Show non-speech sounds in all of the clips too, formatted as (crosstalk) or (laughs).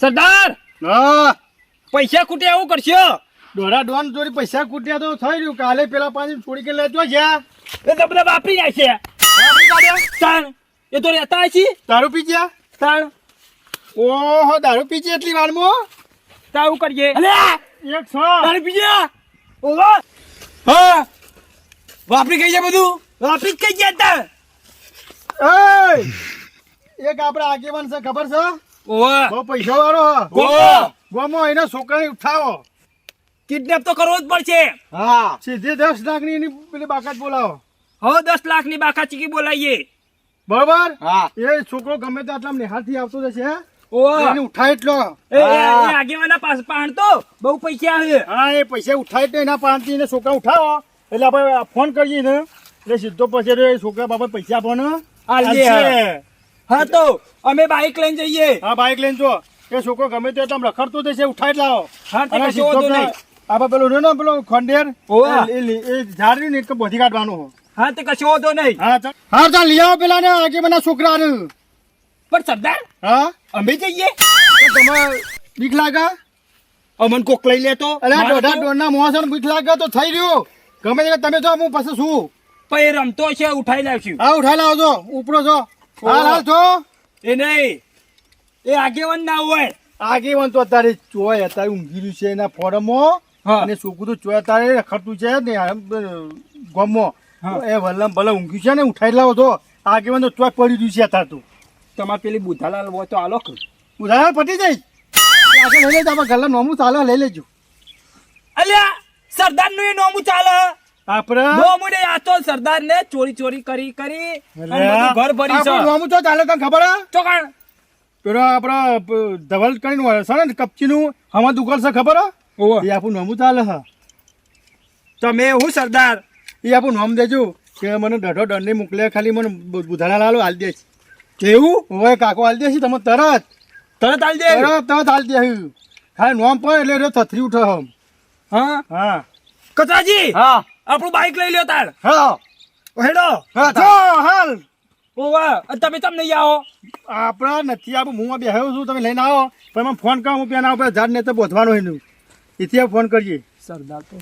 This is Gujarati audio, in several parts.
સરદાર! હા. પૈસા ખૂટે એવું કરશો? દોડા ડોન જોડી પૈસા કૂટ્યા તો થઈ રહ્યું. કાલે પેલા પાણી છોડી કે લેતો જ્યાં. એ તો બધા વાપરી જાય છે એ તો રહેતા છે દારૂ પી ગયા તાણ. ઓહો દારૂ પી એટલી વારમાં? તારું કરીએ. એક છ. તારે બીજા ઓહો. હા. વાપરી ગઈ છે બધું? વાપરી જ કઈ ગયા તા એય! એક આપડા આગેવાન છે ખબર છે? ઓહો બહુ પૈસા વાળો ગોમો એના છોકરાને ઉઠાવો. કિડનેપ તો કરવો જ પડશે. હા. સીધી દસ લાખની એની પેલી બાકાત બોલાવો. હવે દસ લાખની ચીકી બોલાવીએ બરોબર? હા. એ છોકરો ગમે તે આટલા નિહાળથી આવતો જશે એને ઉઠાય એટલો. એ એ- એ આગેવાના પાસ પાણ તો બહુ પૈસા આવે. હા એ પૈસા ઉઠાય તો એના એને છોકરા ઉઠાવો. એટલે આપણે ફોન કરીએ ને. એટલે સીધો પછી છોકરા બાબત પૈસા આપવાનો. આલજે. હા તો અમે બાઈક લઈને જઈએ. હા બાઈક લઈને જો. એ છોકરો ગમે તે એટલામ રખડતો જશે ઉઠાઈ લાવો હા, સીધો નહીં. આપણે પેલું ને પેલો ખંડેર. એ- ઝાડ ને એક બોધી કાઢવાનું હા તે કશો વાંધો નહીં. હા ચાલ. હા ચાલ લઈ આવો પેલા ને આગે મને છોકરા ને પણ સરદાર હા? અમે જઈએ. તો તમે બીક લાગે? અમન કોક લઈ લેતો મારે દોઢા દોઢના મોસમ બીક લાગે તો થઈ રહ્યો. ગમે તે તમે જો હું પાસે શું? પણ એ રમતો છે ઉઠાઈ લાવશું. હા ઉઠાઈ લાવો છો ઉપરો છો હા હાલ છો એ નહીં. એ આગેવાન ના હોય. આગેવાન તો અત્યારે ચોય અત્યારે ઊંઘી રહ્યું છે એના ફોરમમાં અને છોકરું તો ચોય અત્યારે રખડતું છે ને આમ, અ, ગામમાં હા. એ વલ્લમ ભલે ઊંઘ્યું છે ને ઉઠાઈ લાવો તો. આગેવાન તો ચોય પડી રહ્યું છે અત્યારે તો. તમારે પેલી બુધાલાલ હોય તો આલો બુધાલાલ પટી જઈ આગળ લઈ લેજો આપણે ઘરના નોમું ચાલે લઈ લેજો. અલ્યા સરદારનું એ નોમું ચાલે. આપણે આ તો સરદાર ને ચોરી ચોરી કરી કરી ઘર ભરી છે. આપણું તો ચાલે તને ખબર હે? પેલો આપડે ધવલ કરીને હોય છે ને કપચીનું હમણાં દુકાન છે ખબર એ આપણું નામું ચાલે હા. તમે હું સરદાર? એ આપણું નામ દેજો. કે મને દઢો દંડી મોકલે ખાલી મને બુધાણા લાલો હાલ દે કેવું? હોય કાકો હાલ દે છે તમે તરત. તરત હાલ દે? તરત તરત હાલ દે ખાલી નોમ પણ એટલે થથરી ઉઠે હમ હા? હા. કચાજી હા. આપણું બાઈક લઈ લ્યો તાર. હા હેડો. હા જો હાલ. ઓવા અને તમે તમને નહીં આવો? આપણા નથી આપણે હું બેહ્યો છું તમે લઈને આવો. પણ મને ફોન કરો હું પેલા ઉપર ઝાડ ને તો બોધવાનું એનું. એથી ફોન કરીએ. સરદાર તો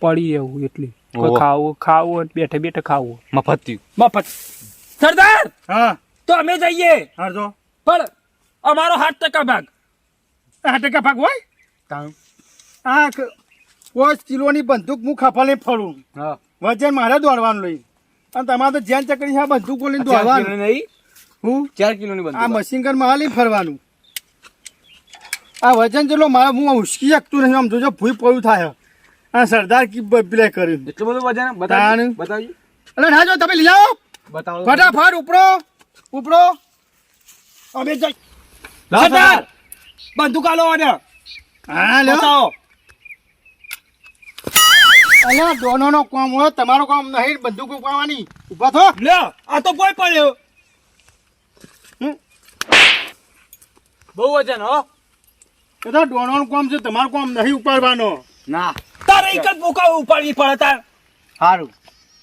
પડી એવું એટલી. ખાવું ખાવું બેઠે બેઠે ખાવું મફત મફત. સરદાર! હા. તો અમે જઈએ. હા પણ અમારો સાત ટકા ભાગ. સાત ટકા ભાગ હોય? આ ક- પાંચ કિલોની બંદૂક હું ખફાલે ફરું. વજન મારે દોડવાનું લઈ. અને તમારે તો જેન ચકડી છે આ બંદૂકો લઈને દોડવાનું. નહીં. હું? ચાર કિલોની આ બંદૂક મશીન ગનમાં લઈને ફરવાનું. આ વજન જેટલો મારે હું ઉશ્કી શકતું નહીં. આમ જોજો ભૂઈ પડ્યું થાય. અને સરદાર કી પ્લે કર્યું. એટલું બધું વજન. બતાવી બતાવી. ના જો તમે લઈ આવો. બતાવો. ફટાફટ ઉપરો ઉપરો અમે જઈ સરદાર! બંદૂક આલો અને હા લ્યો. બતાવો. અલ્યા દોનો નો કામ હોય તમારો કામ નહીં બધું ઉપાડવાની ઊભા થો. લે આ તો કોઈ પડ્યો. બહુ વજન હો. એ તો દોનો નું કામ છે તમારું કામ નહીં ઉપાડવાનો. ના. તારે એક જ બોકા ઉપાડવી પડે તાર. સારું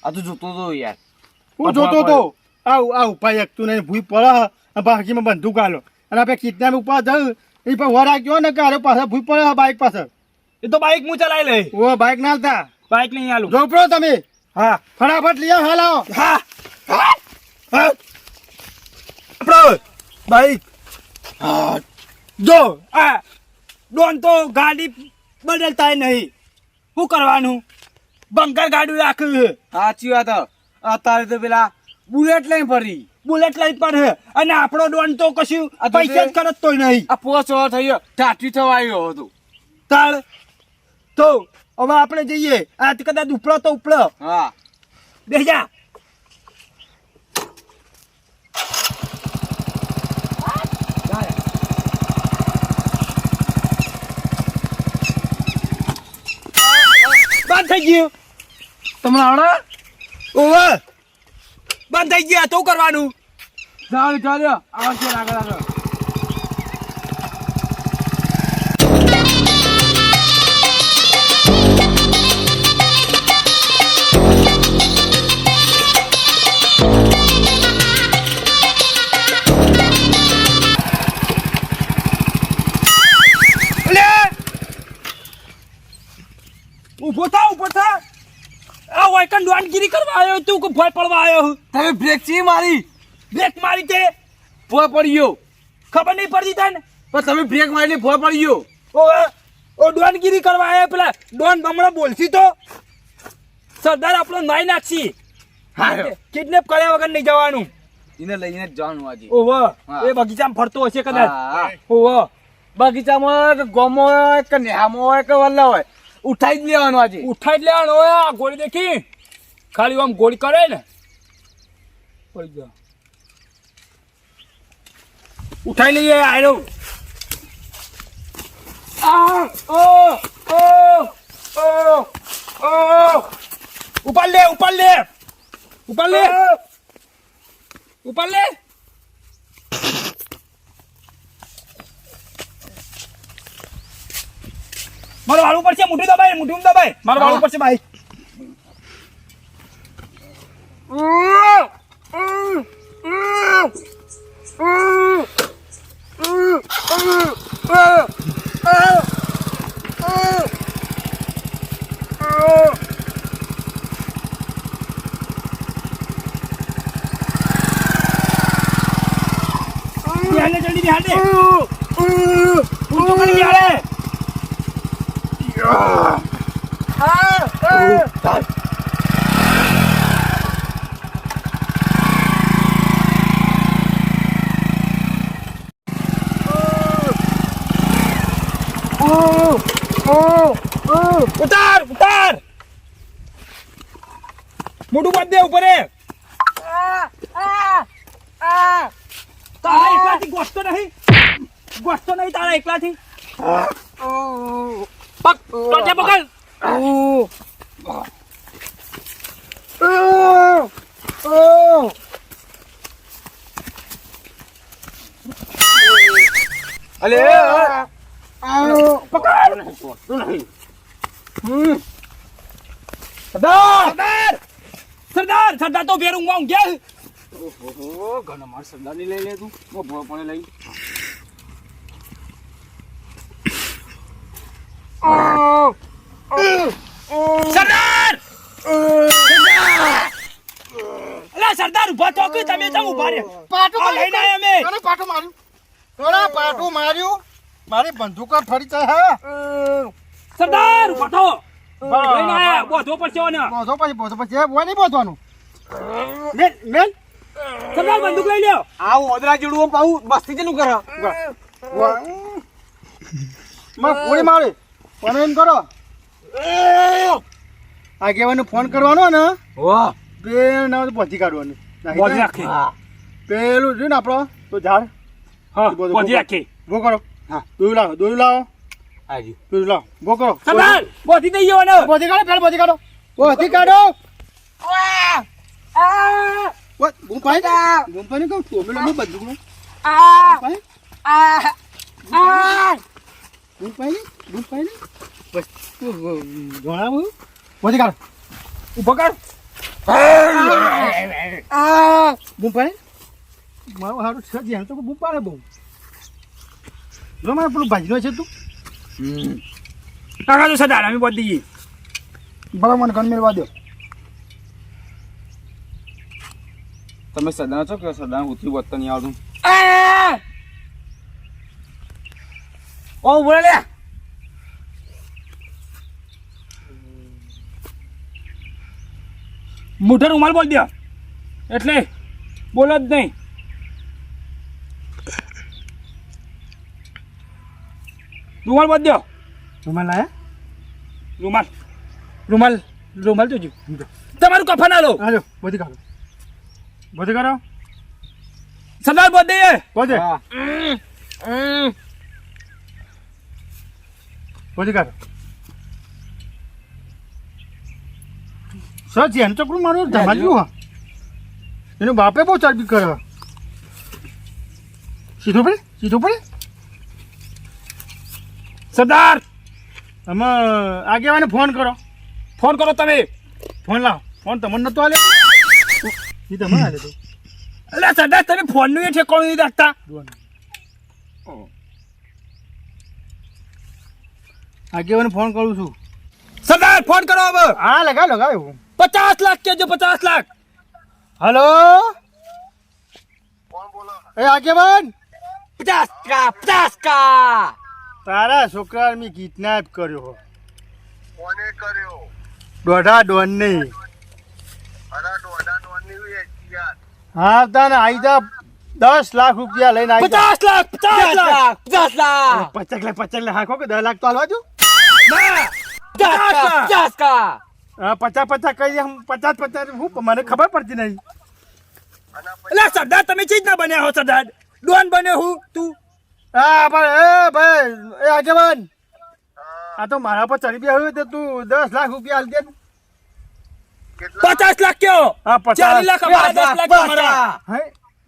આ તો જોતો તો યાર. હું જોતો તો. આ આ ઉપાય એકતું નહીં ભૂઈ પડે બાકીમાં બંદૂક આલો. અને આપણે કિડનેપ ઉપર જવું એ પણ વરા ગયો ને કે અરે પાછળ ભૂઈ પડે બાઇક પાછળ. એ તો બાઇક હું ચલાવી લઈ ઓ બાઇક ના હાલતા. બાઈક નહીં આલું. જો તમે? હા. ફટાફટ લઈ આવો હાલ હા. આપણો બાઈક. જો. આ ડોન તો ગાડી બદલતા નહીં. શું કરવાનું? બંકર ગાડી રાખ્યું છે. સાચી વાત. અત્યારે તો પેલા બુલેટ લઈ ફરી. બુલેટ લઈ છે. અને આપણો ડોન તો કશું પૈસા જ કરત નહીં. આ પોસ થયો ટાટી થવા આવ્યો હતો. તાર તો હવે આપણે જઈએ. આ તો કદાચ ઉપડો તો ઉપડો હા. બેજા બંધ થઈ ગયું. તમને આવડે? ઓવે. બંધ થઈ ગયા. તો કરવાનું. ચાલ ચાલ. આવશે આગળ આગળ. ઊભો થા ઊભો થા. આ વાયકન ડોનગીરી કરવા આવ્યો તું કે ભોય પડવા આવ્યો તમે બ્રેક ચી મારી? બ્રેક મારી તે ભોય પડી ગયો ખબર નહીં પડતી તને? પણ તમે બ્રેક મારી ભોય પડી ગયો ઓ ઓ ડોનગીરી કરવા આવ્યો પેલા ડોન હમણાં બોલશી તો. સરદાર આપણો નાઈ નાખશી. હા કિડનેપ કર્યા વગર નહીં જવાનું. એને લઈને જવાનું આજે. ઓહો. એ બગીચામાં ફરતો હશે કદાચ. ઓહો. બગીચામાં ગોમો હોય કે નેહામાં હોય કે વલ્લા હોય. ઉઠાઈ જ લેવાનો આજે. ઉઠાઈ જ લેવાનો હોય આ ગોળી દેખી. ખાલી આમ ગોળી કરે ને. પડી ગયો. ઉઠાઈ લઈએ આયો આ ઓ ઓ ઓ ઓ. ઉપર લે ઉપર લે. ઉપર લે. ઉપર લે. મારું વાળું પડશે મોઢું દબાય મોઢું દબાય મારું વાળું પડશે ભાઈ બિહાર ને જલ્દી બિહાર ને ઊંચો કરી બિહાર ને. ઉતાર ઉતાર. મોટું બાંધ દે ઉપર. એ તારા એકલાથી ગોઠતો નહીં? ગોઠતો નહીં તારા એકલાથી? પક પકડ. અલે પકડ. સરદાર! સરદાર! સરદાર તો બેર ઊંઘવા ઊંઘ્યા ઓહો ઘણા માર સરદારની લઈ લે તું. બહુ ભોય પડે લઈ. સરદાર! અલા સરદાર ઊભા તો કે તમે તમ ઊભા રે પાટો લઈને આયા અમે. કોને પાટો માર્યું? કોને પાટો માર્યું? મારી બંદૂક ફરી જાય હા? સરદાર ઊભા થો. લઈને આયા બોધો પડશે ઓને બોધો પછી બોધો પછી. એ બોય નહીં બોધવાનું. મેન મેન સરદાર બંદૂક લઈ લ્યો. આ ઓદરા જેડું પાઉ મસ્તી જેનું કરે. માં ગોળી મારે. પણ એમ કરો. આગેવાનો ફોન કરવાનો ને. વાહ. બે ના પહોંચી કાઢવાનું. બોધી રાખે પેલું રહ્યું ને આપણો? તો ઝાડ. હા બોધી રાખે રાખી ભો કરો. હા. દોયું લાવો દોયું લાવો. આજી દોયું લાવો ભો કરો. સરદાર બોધી દઈ ગયો ને. બોધી કાઢો પેલા બોધી કાઢો. બોધી કાઢો. બૂમ દે. બૂમ પાડી કહું ટોમેલો નું બંદૂકનું બૂમ પાડી બૂમ પાડી બસ તું જણાવું બોધી કાઢો. ઊભો કર. બૂમ પાડી મારું હારું છે જ્યાં તો બૂમ પાડે બહુ. જો મારે પેલું ભાજીનો છે તું. સરદાર અમે બોધી દઈએ બરાબર મને ગણ મેળવા દો. તમે સરદાર છો કે સરદાર ઉતરી વધતો નહીં આવતું ઓ બોલે લે. મોઢે રૂમાલ બોલ દે. એટલે બોલ જ નહીં. રૂમાલ બોલ દો. રૂમાલ લાયા? રૂમાલ. રૂમાલ રૂમાલ જોજો. તમારું કફન આલો હાલો બોધી કાઢો. બોધી કરો સરદાર બોલ દઈએ. બોધે? હા. બોધી કાઢો. સર જેમ ચોકડું મારું ધમાલ્યું હા એનો બાપે બહુ ચરબી કરે. સીધો પડે સીધો પડે. સરદાર તમે આગેવાને ફોન કરો. ફોન કરો તમે. ફોન લાવો. ફોન તમને નતો આલે એ તમે આલે તો. એટલે સરદાર તમે ફોનનું એ ઠેકાણું નહીં રાખતા? આગેવાને ફોન કરું છું. સરદાર ફોન કરો હવે. હા લગાવ લગાવ એવું. પચાસ લાખ કેજો પચાસ લાખ. હલો? એ આગેવાન? પચાસ કા પચાસ કા. તારા છોકરા મેં કિડનેપ કર્યો કોને કર્યો? દોઢા ડોન નહીં અરે દોઢા વેચી યાર. હા તને આઈ જા દસ લાખ રૂપિયા લઈને આઈ જા પચાસ લાખ પચાસ લાખ લાખ. પચાસ લાખ. પચાસ લાખ પચાસ લાખ. હાખો કે દસ લાખ તો હાલવા જો ના પચાસ પચાસ કા લાખ. પચાસ કા હા પચાસ પચાસ કહી પચાસ પચાસ હું મને ખબર પડતી નહીં. એટલે સરદાર તમે ચીજ ના બન્યા હો સરદાર? ડોન બન્યો હું તું? હા પણ એ ભાઈ એ આગેવાન. આ તો મારા પર ચડી ગયા હોય તો તું દસ લાખ રૂપિયા હાલ દે પચાસ લાખ કયો? હા પચાસ. લાખ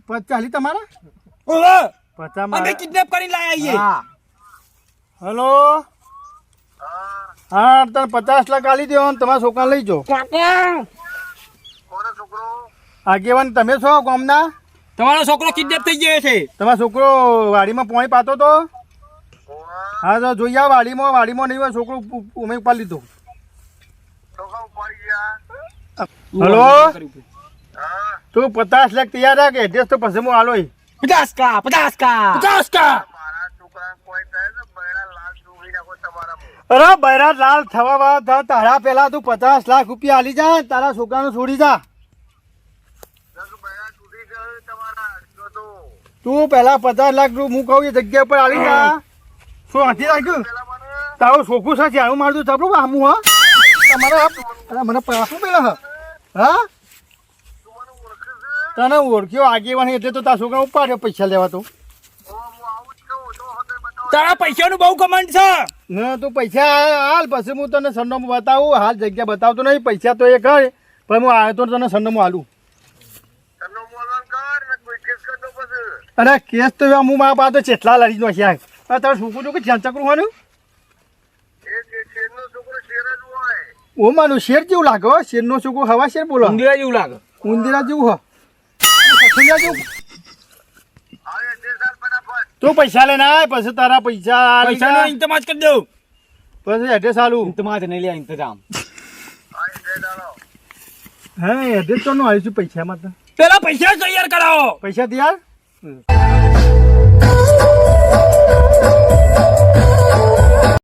પચાસ તમારા? ઓહો, પચાસ અમે કિડનેપ કરીને લાયા છીએ. હા. હલો? હા. તને પચાસ લાખ આલી દેવો તમારા છોકરા લઈ જો આગેવાન તમે છો ગામના? તમારો છોકરો કિડનેપ થઈ ગયો છે. તમારો છોકરો વાડીમાં પોણી પાતો તો? હા તો જોઈ આવ વાડીમાં વાડીમાં નહીં હોય છોકરો અમે ઉપાડી લીધો હલો? તું પચાસ લાખ તૈયાર રાખ એડ્રેસ તો પછી હું આલો પચાસ કા પચાસ કા. પચાસ કા. અરે બૈરા લાલ થવા વાળા તારા પેલા તું પચાસ લાખ રૂપિયા આલી જા તારા છોકરાને છોડી જા. તો પેલા પચાસ લાખ હું કહું એ જગ્યા પર આલી જા. શું હાથી રાખ્યું? તારો તારું છોકરું છે જાણું મારતું ચાપડું આમું હા? તમારે અરે મને પાછું પેલા હા? તને ઓળખ્યો આગેવાની એટલે તો તારા છોકરા ઉપાડ્યો પૈસા લેવા તો. તારા પૈસાનું બહુ કમાન્ડ છે. ના તું પૈસા હાલ પછી હું તને સરનામું બતાવું. હાલ જગ્યા બતાવતો નહીં પૈસા તો એ કર પણ હું આવ્યો તો તને સરનામું હાલું અરે કેસ તો હું મારા પાસે ચેટલા લડી નો છે આ તારું છોકરો કે જ્યાં ચકરું શેર હોય ઓ માનું શેર જેવું લાગે હો. શેરનો છોકરો હવા શેર બોલો. ઊંધિયા જેવું લાગે. ઉંદીરા જેવું હો. જેવું. તે પૈસા લઈને આય પછી તારા પૈસા પૈસા પૈસાનો જા. ઇંતજામ જ કરી દઉં. પછી એડ્રેસ આલું. ઇંતજામ નહીં લે ઇંતજામ. હા એડ્રેસ તો નું આવીશું પૈસા માં પેલા પૈસા તૈયાર કરાવો. પૈસા તૈયાર? Thank (laughs) you.